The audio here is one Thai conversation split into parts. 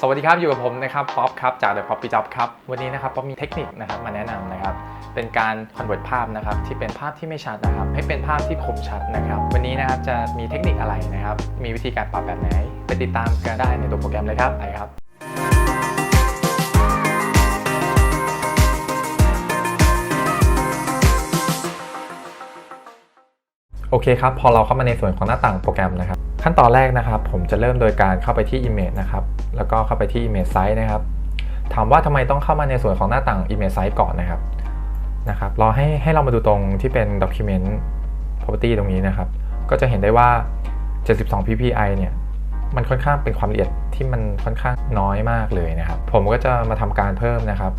สวัสดีครับอยู่กับผมนะครับป๊อปครับจาก The Poppy Job ครับวันนี้นะครับป๊อปมีเทคนิคนะครับมาแนะนำนะครับเป็นการคอนเวิร์ตภาพนะครับที่เป็นภาพที่ไม่ชัดนะครับ ให้เป็นภาพที่คมชัดนะครับ วันนี้นะครับจะมีเทคนิคอะไรนะครับ มีวิธีการปรับแบบไหน ไปติดตามกันได้ในตัวโปรแกรมเลยครับไปครับ โอเคครับ พอเราเข้ามาในส่วนของหน้าต่างโปรแกรมนะครับ ขั้นตอนแรกนะครับ ผมจะเริ่มโดยการเข้าไปที่ Image นะครับ แล้วก็เข้าไปที่ Image Size นะครับ ถามว่าทำไมต้องเข้ามาในส่วนของหน้าต่าง Image Size ก่อนนะครับ นะครับรอให้ให้เรามาดูตรงที่เป็น Document Property ตรงนี้นะครับ ก็จะเห็นได้ว่า 72 ppi เนี่ยมันค่อนข้างเป็นความละเอียดที่มันค่อนข้างน้อยมากเลยนะครับ ผมก็จะมาทำการเพิ่มนะครับ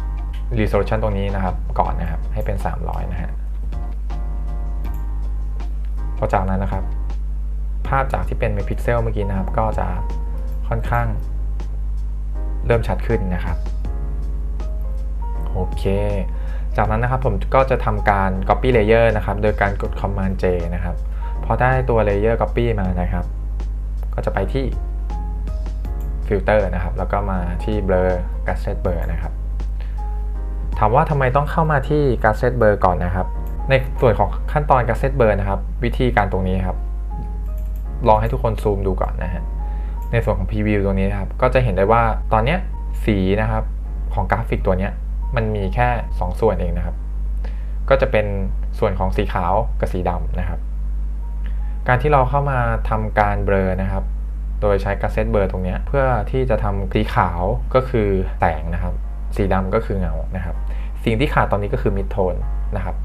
resolution ตรงนี้นะครับ ก่อนนะครับ ให้เป็น 300 นะฮะ อจากนั้นนะครับ ภาพจากที่เป็นเมกพิกเซลเมื่อกี้นะครับ ก็จะค่อนข้าง เริ่มชัดขึ้นนะครับโอเค จากนั้นนะครับผมก็จะทำการ Copy Layer นะครับ โดยการกด Command J นะครับ พอได้ตัว Layer Copy มานะครับ ก็จะไปที่ Filter นะครับ แล้วก็มาที่ Blur Gasset Blur นะครับ ถามว่าทำไมต้องเข้ามาที่ Gasset Blur ก่อนนะครับ ในส่วนของขั้นตอน Gasset Blur นะครับ วิธีการตรงนี้ครับ ลองให้ทุกคนซูมดูก่อนนะฮะในส่วนของ Preview ตรงนี้นะครับ ก็จะเห็นได้ว่าตอนนี้สีนะครับของกราฟิกตัวนี้มันมีแค่ 2 ส่วนเองนะครับ ก็จะเป็นส่วนของสีขาวกับสีดำนะครับ การที่เราเข้ามาทำการเบลอนะครับ โดยใช้ก a เซตเบลอตรงนี้เพื่อที่จะทำสีขาวก็คือแสงนะครับ สีดำก็คือเงานะครับ สิ่งที่ขาดตอนนี้ก็คือมิดโทนนะครับ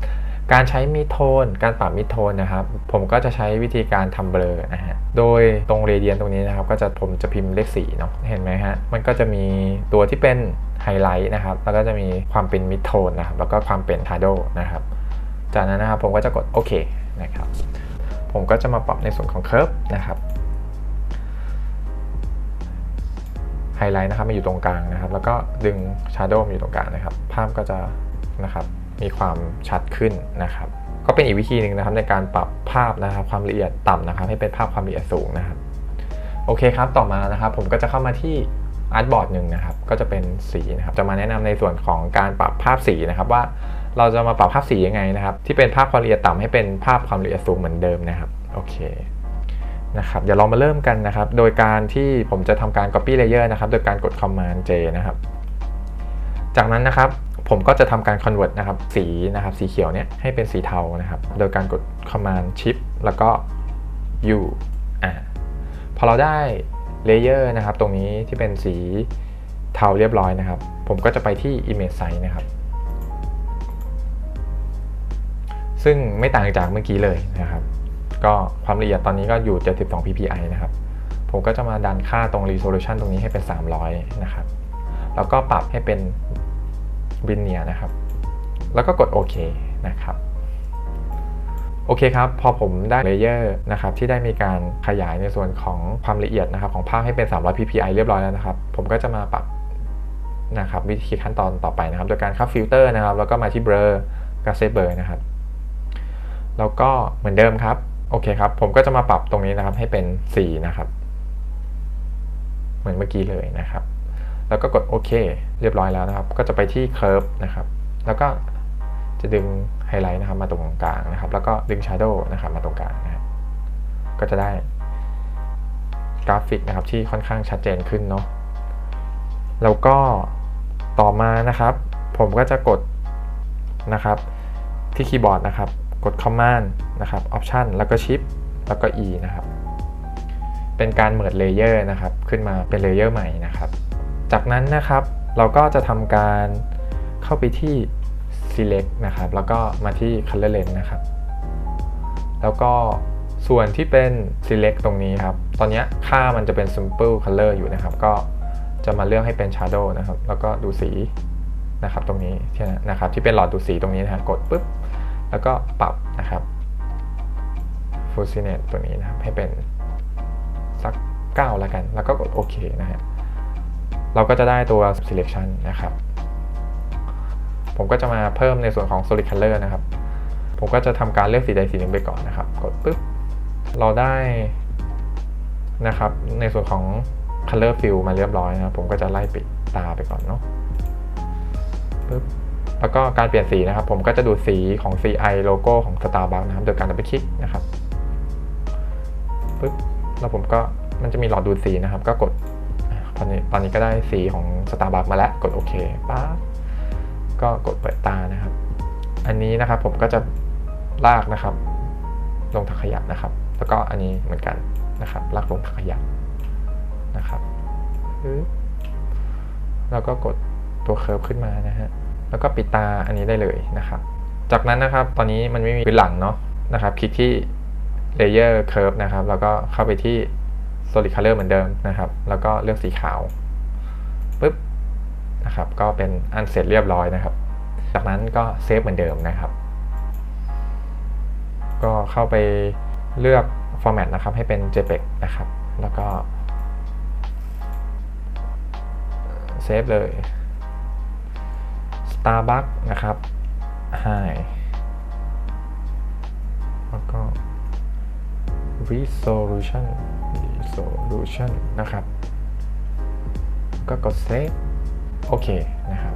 การใช้มิดโทน การปรับมิดโทนนะครับ ผมก็จะใช้วิธีการทำเบลอนะฮะ โดยตรงเรเดียนตรงนี้นะครับ ก็จะผมจะพิมพ์เลขสีเนาะ เห็นไหมฮะ มันก็จะมีตัวที่เป็นไฮไลท์นะครับ แล้วก็จะมีความเป็นมิดโทนนะครับ แล้วก็ความเป็นทาโดนะครับ จากนั้นนะครับผมก็จะกดโอเคนะครับ ผมก็จะมาปรับในส่วนของเค r ร์ฟนะครับ ไฮไลท์นะครับมาอยู่ตรงกลางนะครับ แล้วก็ดึงชาร์โดมาอยู่ตรงกลางนะครับ ภาพก็จะนะครับ มีความชัดขึ้นนะครับ ก็เป็นอีกวิธีหนึ่งนะครับในการปรับภาพนะครับความละเอียดต่ำนะครับ ให้เป็นภาพความละเอียดสูงนะครับ โอเคครับต่อมานะครับ ผมก็จะเข้ามาที่อาร์ตบอร์ดหนึ่งนะครับ ก็จะเป็นสีนะครับ จะมาแนะนำในส่วนของการปรับภาพสีนะครับว่าเราจะมาปรับภาพสียังไงนะครับ ที่เป็นภาพความละเอียดต่ำให้เป็นภาพความละเอียดสูงเหมือนเดิมนะครับ โอเคนะครับ เดี๋ยวเรามาเริ่มกันนะครับ โดยการที่ผมจะทำการ copy layer นะครับ โดยการกด command J นะครับ จากนั้นนะครับ ผมก็จะทำการ convert นะครับสีนะครับสีเขียวเนี่ยให้เป็นสีเทานะครับ โดยการกด command shift แล้วก็ U อ่าพอเราได้ layer นะครับตรงนี้ที่เป็นสีเทาเรียบร้อยนะครับ ผมก็จะไปที่ image size นะครับ ซึ่งไม่ต่างจากเมื่อกี้เลยนะครับ ก็ความละเอียดตอนนี้ก็อยู่ 72 ppi นะครับ ผมก็จะมาดันค่าตรง resolution ตรงนี้ให้เป็น 300 นะครับ แล้วก็ปรับให้เป็น linear นะครับ แล้วก็กดโอเคนะครับโอเคครับ พอผมได้เลเยอร์นะครับที่ได้มีการขยายในส่วนของความละเอียดนะครับของภาพให้เป็น 300 ppi เรียบร้อยแล้วนะครับ ผมก็จะมาปรับนะครับวิธีขั้นตอนต่อไปนะครับ โดยการเข้าฟิลเตอร์นะครับ แล้วก็มาที่ blur กับ set blur นะครับ แล้วก็เหมือนเดิมครับ โอเคครับ ผมก็จะมาปรับตรงนี้นะครับให้เป็นสีนะครับ เหมือนเมื่อกี้เลยนะครับ แล้วก็กดโอเคเรียบร้อยแล้วนะครับ ก็จะไปที่ curve นะครับ แล้วก็จะดึงไฮไลท์นะครับมาตรงกลางนะครับ แล้วก็ดึง shadow นะครับมาตรงกลางนะครับก็จะได้กราฟิกนะครับที่ค่อนข้างชัดเจนขึ้นเนาะแล้วก็ต่อมานะครับ ผมก็จะกดนะครับที่คีย์บอร์ดนะครับ กด Command นะครับ Option แล้วก็ Shift แล้วก็ E นะครับ เป็นการเมิดเลเยอร์นะครับ ขึ้นมาเป็นเลเยอร์ใหม่นะครับ จากนั้นนะครับเราก็จะทำการเข้าไปที่ Select นะครับ แล้วก็มาที่ Color Lens นะครับ แล้วก็ส่วนที่เป็น Select ตรงนี้ครับ ตอนนี้ค่ามันจะเป็น Simple Color อยู่นะครับ ก็จะมาเลือกให้เป็น Shadow นะครับ แล้วก็ดูสีนะครับตรงนี้ที่นะครับที่เป็นหลอดดูสีตรงนี้นะครับกดปุ๊บ แล้วก็ปรับนะครับ f u l l s i n e t ตัวนี้นะครับให้เป็นสัก 9 แล้วกัน แล้วก็กดโอเคนะฮะ เราก็จะได้ตัว selection นะครับ ผมก็จะมาเพิ่มในส่วนของ solid color นะครับ ผมก็จะทำการเลือกสีใดสีหนึ่งไปก่อนนะครับ กดปุ๊บ เราได้นะครับ ในส่วนของ color fill มาเรียบร้อยนะผมก็จะไล่ปิดตาไปก่อนเนาะปึ๊บแล้วก็การเปลี่ยนสีนะครับ ผมก็จะดูสีของ CI โลโก้ของ Starbucks นะครับ โดยการดับเบิลคลิกนะครับปึ๊บแล้วผมก็มันจะมีหลอดดูดสีนะครับ ก็กด ตอนนี้ตอนนี้ก็ได้สีของ Starbucks มาแล้วกดโอเคปั๊บก็กดเปิดตานะครับ อันนี้นะครับผมก็จะลากนะครับ ลงถังขยะนะครับ แล้วก็อันนี้เหมือนกันนะครับ ลากลงถังขยะนะครับแล้วก็กดตัวเคิร์ฟขึ้นมานะฮะแล้วก็ปิดตาอันนี้ได้เลยนะครับ จากนั้นนะครับตอนนี้มันไม่มีพื้นหลังเนาะนะครับ คลิกที่ Layer Curve นะครับ แล้วก็เข้าไปที่ Solid Color เหมือนเดิมนะครับ แล้วก็เลือกสีขาวปึ๊บนะครับ ก็เป็นอันเสร็จเรียบร้อยนะครับ จากนั้นก็เซฟเหมือนเดิมนะครับ ก็เข้าไปเลือก format นะครับ ให้เป็น JPEG นะครับ แล้วก็เซฟเลย Starbucks นะครับ Hi แล้วก็ resolution Solution นะครับ ก็กด save โอเคนะครับ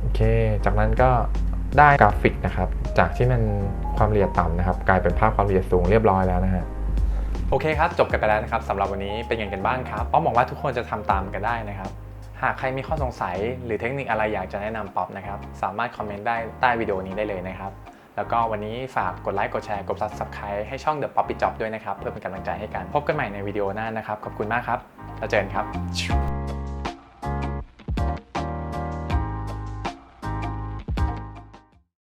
โอเค จากนั้นก็ได้กราฟิกนะครับ จากที่มันความละเอียดต่ำนะครับ กลายเป็นภาพความละเอียดสูงเรียบร้อยแล้วนะฮะโอเคครับ จบกันไปแล้วนะครับสำหรับวันนี้เป็นยังไงกันบ้างครับป๊อปหวังว่าทุกคนจะทำตามกันได้นะครับ หากใครมีข้อสงสัยหรือเทคนิคอะไรอยากจะแนะนำป๊อปนะครับ สามารถคอมเมนต์ได้ใต้วิดีโอนี้ได้เลยนะครับ แล้วก็วันนี้ฝากกดไลค์กดแชร์กด subscribe ให้ช่อง The Poppy Job ด้วยนะครับ เพื่อเป็นกำลังใจให้กัน พบกันใหม่ในวิดีโอหน้านะครับ ขอบคุณมากครับ แล้วเจอกันครับ